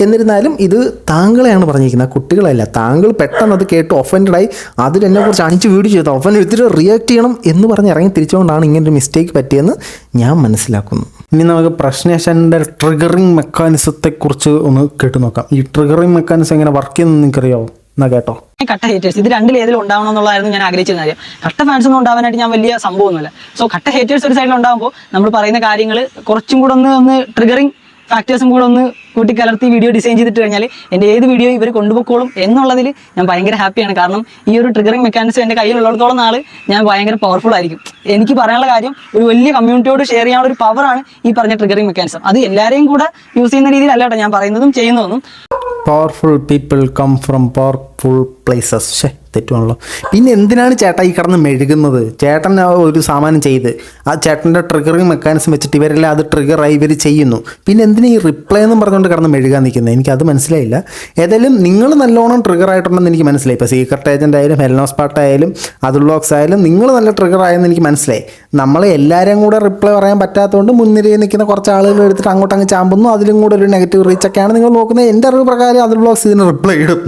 എന്നിരുന്നാലും ഇത് താങ്കളെയാണ് പറഞ്ഞിരിക്കുന്നത്. കുട്ടികളല്ല. താങ്കൾ പെട്ടെന്ന് അത് കേട്ട് ഒഫൻഡായി അതിൽ എന്നെക്കുറിച്ച് അണിച്ച് വീഡിയോ ചെയ്തു. ഒഫൻ എടുത്തിട്ട് റിയാക്ട് ചെയ്യണം എന്ന് പറഞ്ഞ് ഇറങ്ങി തിരിച്ചുകൊണ്ടാണ് ഇങ്ങനൊരു മിസ്റ്റേക്ക് പറ്റിയെന്ന് ഞാൻ മനസ്സിലാക്കുന്നു. ഇനി നമുക്ക് പ്രശ്നേഷന്റെ ട്രിഗറിങ് മെക്കാനിസത്തെക്കുറിച്ച് ഒന്ന് കേട്ടു നോക്കാം ഈ ട്രിഗറിങ് മെക്കാനിസം എങ്ങനെ വർക്ക് ചെയ്യുന്നത് നിങ്ങൾക്കറിയാവോ? എന്നാ കേട്ടോ? കട്ട ഹേറ്റേഴ്സ് ഇത് രണ്ടിൽ ഏതിലും ഉണ്ടാവണം എന്നുള്ളതായിരുന്നു ഞാൻ ആഗ്രഹിച്ചിരുന്ന കാര്യം. കട്ട ഫാൻസ് ഒന്നും ഉണ്ടാവാനായിട്ട് ഞാൻ വലിയ സംഭവമൊന്നുമില്ല. സോ കട്ട ഹേറ്റേഴ്സ് ഒരു സൈഡിൽ ഉണ്ടാകുമ്പോൾ നമ്മൾ പറയുന്ന കാര്യങ്ങൾ കുറച്ചും കൂടെ ഒന്ന് ഒന്ന് ട്രിഗറിങ് ഫാക്ടേഴ്സും കൂടെ ഒന്ന് കൂട്ടിക്കലർത്തി വീഡിയോ ഡിസൈൻ ചെയ്തിട്ട് കഴിഞ്ഞാൽ എന്റെ ഏത് വീഡിയോ ഇവർ കൊണ്ടുപോയിക്കോളും എന്നുള്ളതിൽ ഞാൻ ഭയങ്കര ഹാപ്പിയാണ് കാരണം ഈ ഒരു ട്രിഗറിങ് മെക്കാനിസം എന്റെ കയ്യിലുള്ളിടത്തോളം നാൾ ഞാൻ ഭയങ്കര പവർഫുൾ ആയിരിക്കും. എനിക്ക് പറയാനുള്ള കാര്യം ഒരു വലിയ കമ്മ്യൂണിറ്റിയോട് ഷെയർ ചെയ്യാനുള്ള ഒരു പവറാണ് ഈ പറഞ്ഞ ട്രിഗറിങ് മെക്കാനിസം അത് എല്ലാവരെയും കൂടെ യൂസ് ചെയ്യുന്ന രീതിയിലല്ല കേട്ടോ ഞാൻ പറയുന്നതും ചെയ്യുന്നതും. Powerful people come from powerful places ഷേ തെറ്റുവാണല്ലോ. പിന്നെ എന്തിനാണ് ചേട്ടാ ഈ കിടന്ന് മെഴുകുന്നത്? ചേട്ടൻ ഒരു സാമാനം ചെയ്ത് ആ ചേട്ടന്റെ ട്രിഗറിങ് മെക്കാനിസം വെച്ചിട്ട് ഇവരെല്ലാം അത് ട്രിഗറായി ഇവർ ചെയ്യുന്നു. പിന്നെ എന്തിനാ ഈ റിപ്ലൈ എന്നും പറഞ്ഞുകൊണ്ട് കിടന്ന് മെഴുകാൻ നിൽക്കുന്നത്? എനിക്കത് മനസ്സിലായില്ല. ഏതായാലും നിങ്ങൾ നല്ലോണം ട്രിഗർ ആയിട്ടുണ്ടെന്ന് എനിക്ക് മനസ്സിലായി. ഇപ്പോൾ സീക്രട്ട് ഏജന്റ് ആയാലും ഹെൽനോസ് പാട്ട് ആയാലും അതുള്ളോക്സ് ആയാലും നിങ്ങൾ നല്ല ട്രിഗർ ആയെന്ന് എനിക്ക് മനസ്സിലായി. നമ്മളെ എല്ലാവരെയും കൂടെ റിപ്ലൈ പറയാൻ പറ്റാത്തതുകൊണ്ട് മുൻനിരയിൽ നിൽക്കുന്ന കുറച്ച് ആളുകൾ എടുത്തിട്ട് അങ്ങോട്ട് അങ്ങ് ചാമ്പുന്നു. അതിലും കൂടെ ഒരു നെഗറ്റീവ് റീച്ചൊക്കെയാണ് നിങ്ങൾ നോക്കുന്നത്. എന്റെ അറിവ് പ്രകാരം അതിൽ ബ്ലോക്സ് ഇതിന് റിപ്ലൈ ഇടും.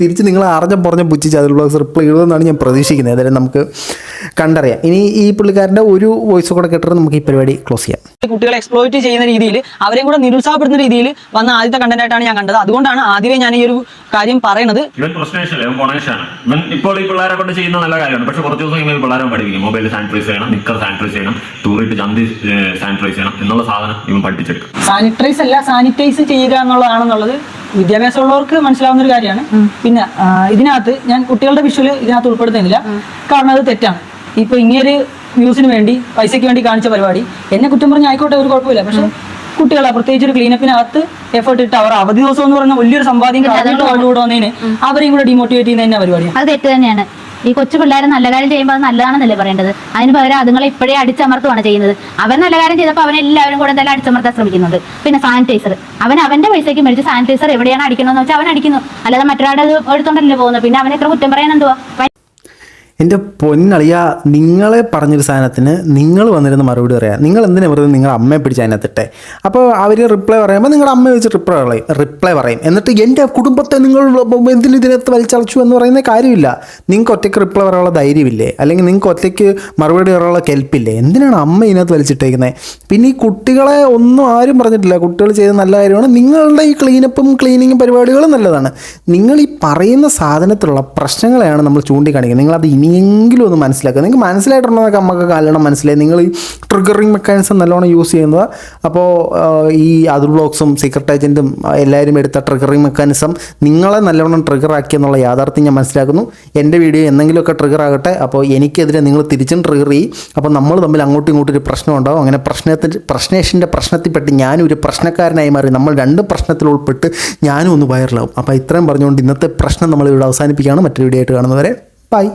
തിരിച്ച് നിങ്ങൾ അറിഞ്ഞ പറഞ്ഞ പുച്ഛിച്ച് അതിൽ ബ്ലോഗ്സ് റിപ്ലൈ ഇടുമെന്നാണ് ഞാൻ പ്രതീക്ഷിക്കുന്നത്. ഏതായാലും നമുക്ക് കണ്ടറിയാം. ഇനി ഈ പുള്ളിക്കാരന്റെ ഒരു വോയിസ് കൂടെ കേട്ടിട്ട് നമുക്ക് ഈ പരിപാടി ക്ലോസ് ചെയ്യാം. കുട്ടികളെ എക്സ്പ്ലോയിറ്റ് ചെയ്യുന്ന രീതിയിൽ അവരെയും കൂടെ നിരുത്സാഹപ്പെടുന്ന രീതിയിൽ വന്ന ആദ്യത്തെ കണ്ടന്റ് ആയിട്ടാണ് ഞാൻ കണ്ടത്. അതുകൊണ്ടാണ് ആദ്യമേ ഞാൻ ഈ ഒരു കാര്യം പറയുന്നത് ഇവൻ പ്രശ്നേഷല്ലേ ഇവൻ കൊണേഷാണ് ഇവൻ ഇപ്പോൾ ഈ പിള്ളേരെ കൊണ്ട് ചെയ്യുന്ന നല്ല കാര്യമാണ്. പക്ഷെ കുറച്ച് ദിവസം ഈ പിള്ളേരെ പഠിപ്പിക്കും. മൊബൈൽ സാനിറ്റൈസ് ചെയ്യണം നിക്കർ സാനിറ്റൈസ് ചെയ്യണം ടൂറിട്ട് ചന്തി സാനിറ്റൈസ് ചെയ്യണം എന്നുള്ള സാധനം ഇവൻ പഠിപ്പിച്ചെടുക്കും. സാനിറ്റൈസ് അല്ല സാനിറ്റൈസ് ചെയ്യുക എന്നുള്ളതാണെന്നുള്ളത് വിദ്യാഭ്യാസമുള്ളവർക്ക് മനസ്സിലാവുന്ന ഒരു കാര്യമാണ്. പിന്നെ ഇതിനകത്ത് ഞാൻ കുട്ടികളുടെ വിഷ്വൽ ഇതിനകത്ത് ഉൾപ്പെടുത്തുന്നില്ല. കാരണം അത് തെറ്റാണ്. ഇപ്പൊ ഇങ്ങനൊരു വ്യൂസിന് വേണ്ടി പൈസയ്ക്ക് വേണ്ടി കാണിച്ച പരിപാടി. എന്നെ കുറ്റം പറഞ്ഞ ആയിക്കോട്ടെ ഒരു കുഴപ്പമില്ല. പക്ഷെ കുട്ടികളെ പ്രത്യേകിച്ച് ഒരു ക്ലീനപ്പിനകത്ത് എഫേർട്ട് ഇട്ട് അവർ അവധി ദിവസം എന്ന് പറഞ്ഞ വലിയൊരു സമ്പാദ്യം കളഞ്ഞിട്ട് അവരുടെ വന്നതിന് അവരെയും കൂടെ ഡിമോട്ടിവേറ്റ് ചെയ്യുന്ന തന്നെ പരിപാടിയാണ് അത് തെറ്റ് തന്നെയാണ്. ഈ കൊച്ചു പിള്ളേരെ നല്ല കാര്യം ചെയ്യുമ്പോൾ അത് നല്ലതാണെന്നല്ലേ പറയേണ്ടത്? അതിന് പകരം അതുങ്ങളെ ഇപ്പോഴേ അടിച്ചമർത്തുവാണ് ചെയ്യുന്നത്. അവൻ നല്ല കാര്യം ചെയ്തപ്പോൾ അവൻ എല്ലാവരും കൂടെ എന്തായാലും അടിച്ചമർത്താൻ ശ്രമിക്കുന്നുണ്ട്. പിന്നെ സാനിറ്റൈസർ അവൻ അവന്റെ പൈസയ്ക്ക് മേടിച്ച് സാനിറ്റൈസർ എവിടെയാണ് അടിക്കണമെന്ന് വെച്ചാൽ അവൻ അടിക്കുന്നു. അല്ലാതെ മറ്റൊരാളുടെ എടുത്തോണ്ടല്ലേ പോകുന്നത്. പിന്നെ അവനെ എത്ര കുറ്റം പറയാൻ എന്തുവാ? എന്റെ പൊന്നളിയ നിങ്ങളെ പറഞ്ഞൊരു സാധനത്തിന് നിങ്ങൾ വന്നിരുന്ന് മറുപടി പറയാം. നിങ്ങൾ എന്തിനാ വെറുതെ നിങ്ങളുടെ അമ്മയെ പിടിച്ച് അതിനകത്തിട്ടെ? അപ്പോൾ അവർ റിപ്ലൈ പറയുമ്പോൾ നിങ്ങളുടെ അമ്മയെ വെച്ച് റിപ്ലൈ പറയും റിപ്ലൈ പറയും. എന്നിട്ട് എന്റെ കുടുംബത്തെ നിങ്ങൾ എന്തിനും ഇതിനകത്ത് വലിച്ചളച്ചു എന്ന് പറയുന്ന കാര്യമില്ല. നിങ്ങൾക്ക് ഒറ്റയ്ക്ക് റിപ്ലൈ പറയാനുള്ള ധൈര്യമില്ലേ? അല്ലെങ്കിൽ നിങ്ങൾക്ക് ഒറ്റയ്ക്ക് മറുപടി പറയാനുള്ള കെൽപ്പില്ലേ? എന്തിനാണ് അമ്മ ഇതിനകത്ത് വലിച്ചിട്ടേക്കുന്നത് പിന്നെ ഈ കുട്ടികളെ ഒന്നും ആരും പറഞ്ഞിട്ടില്ല. കുട്ടികൾ ചെയ്ത നല്ല കാര്യമാണ്. നിങ്ങളുടെ ഈ ക്ലീനപ്പും ക്ലീനിങ്ങും പരിപാടികളും നല്ലതാണ്. നിങ്ങൾ ഈ പറയുന്ന സാധനത്തിലുള്ള പ്രശ്നങ്ങളെയാണ് നമ്മൾ ചൂണ്ടിക്കാണിക്കുന്നത്. നിങ്ങളത് ഇനിയെങ്കിലും ഒന്ന് മനസ്സിലാക്കുക. നിങ്ങൾക്ക് മനസ്സിലായിട്ടുണ്ടെന്നൊക്കെ നമുക്ക് കാലണം മനസ്സിലായി. നിങ്ങൾ ഈ ട്രിഗറിങ് മെക്കാനിസം നല്ലോണം യൂസ് ചെയ്യുന്നത്. അപ്പോൾ ഈ അതിർ ബ്ലോക്സും സീക്രട്ട് ഏജന്റും എല്ലാവരും എടുത്ത ട്രിഗറിങ് മെക്കാനിസം നിങ്ങളെ നല്ലോണം ട്രിഗർ ആക്കി എന്നുള്ള യാഥാർത്ഥ്യം ഞാൻ മനസ്സിലാക്കുന്നു. എന്റെ വീഡിയോ എന്തെങ്കിലുമൊക്കെ ട്രിഗർ ആകട്ടെ. അപ്പോൾ എനിക്കെതിരെ നിങ്ങൾ തിരിച്ചും ട്രിഗർ ചെയ്യും. അപ്പോൾ നമ്മൾ തമ്മിൽ അങ്ങോട്ടും ഇങ്ങോട്ടും ഒരു പ്രശ്നം ഉണ്ടാവും അങ്ങനെ പ്രശ്നത്തിൽ പ്രശ്നേഷിന്റെ പ്രശ്നത്തിൽപ്പെട്ട് ഞാനും ഒരു പ്രശ്നക്കാരനായി മാറി. നമ്മൾ രണ്ട് പ്രശ്നത്തിൽ ഉൾപ്പെട്ട് ഞാനും ഒന്ന് വൈറലാവും അപ്പോൾ ഇത്രയും പറഞ്ഞുകൊണ്ട് ഇന്നത്തെ പ്രശ്നം നമ്മളിവിടെ അവസാനിപ്പിക്കുകയാണ്. മറ്റൊരു വീഡിയോ ആയിട്ട് കാണുന്നവരെ ബൈ